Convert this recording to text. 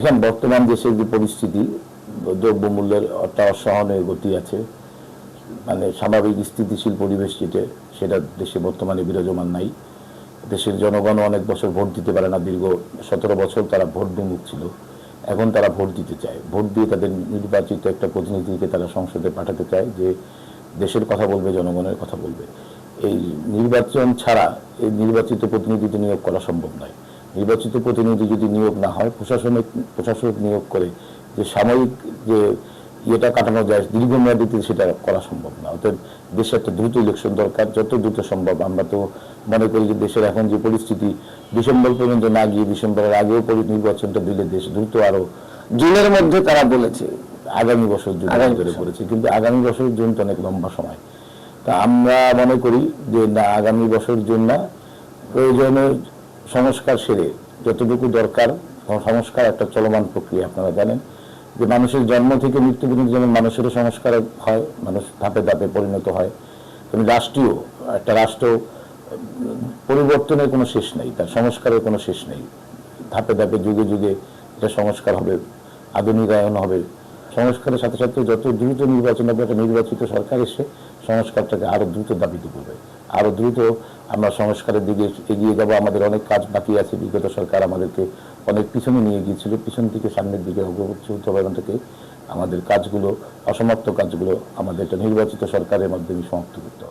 এখন বর্তমান দেশের যে পরিস্থিতি, দ্রব্যমূল্যের একটা অসহনীয় গতি আছে মানে স্বাভাবিক স্থিতিশীল পরিবেশ যেটা, সেটা দেশে বর্তমানে বিরাজমান নাই। দেশের জনগণ অনেক বছর ভোট দিতে পারে না, দীর্ঘ সতেরো বছর তারা ভোট বিমুখ ছিল। এখন তারা ভোট দিতে চায়। ভোট দিয়ে তাদের নির্বাচিত একটা প্রতিনিধিকে তারা সংসদে পাঠাতে চায় যে, দেশের কথা বলবে, জনগণের কথা বলবে। এই নির্বাচন ছাড়া এই নির্বাচিত প্রতিনিধিতে নিয়োগ করা সম্ভব নয়। নির্বাচিত প্রতিনিধি যদি নিয়োগ না হয় প্রশাসনিক প্রশাসক নিয়োগ করে যে সাময়িক যে ইয়েটা কাটানো যায় দীর্ঘমেয়াদীতে সেটা করা সম্ভব না। অর্থাৎ দেশে একটা দ্রুত ইলেকশন দরকার। যত দ্রুত সম্ভব আমরা তো মনে করি যে দেশের এখন যে পরিস্থিতি ডিসেম্বর পর্যন্ত না গিয়ে ডিসেম্বরের আগেও পরি নির্বাচনটা দিলে দেশ দ্রুত আরও জুনের মধ্যে তারা বলেছে আগামী বছর জুন ধরে করেছে কিন্তু আগামী বছর জুন তো অনেক লম্বা সময়। তা আমরা মনে করি যে না আগামী বছর জুন না। প্রয়োজনীয় সংস্কার সেরে যতটুকু দরকার সংস্কার একটা চলমান প্রক্রিয়া, আপনারা জানেন। যে মানুষের জন্ম থেকে মৃত্যু পর্যন্ত যেমন মানুষেরও সংস্কার হয়, মানুষ ধাপে ধাপে পরিণত হয়, তেমনি রাষ্ট্রীয়, একটা রাষ্ট্র, পরিবর্তনের কোনো শেষ নেই, তার সংস্কারের কোনো শেষ নেই। ধাপে ধাপে, যুগে যুগে এটা সংস্কার হবে, আধুনিকায়ন হবে। সংস্কারের সাথে সাথে যত দ্রুত নির্বাচন হবে, একটা নির্বাচিত সরকার এসে সংস্কারটাকে আরও দ্রুত দাবিত করবে আরও দ্রুত আমরা সংস্কারের দিকে এগিয়ে যাব। আমাদের অনেক কাজ বাকি আছে। বিগত সরকার আমাদেরকে অনেক পিছনে নিয়ে গিয়েছিল। পিছন থেকে সামনের দিকে অগ্রগতি থেকে আমাদের কাজগুলো, অসমাপ্ত কাজগুলো আমাদের একটা নির্বাচিত সরকারের মাধ্যমে সমাপ্ত করতে হবে।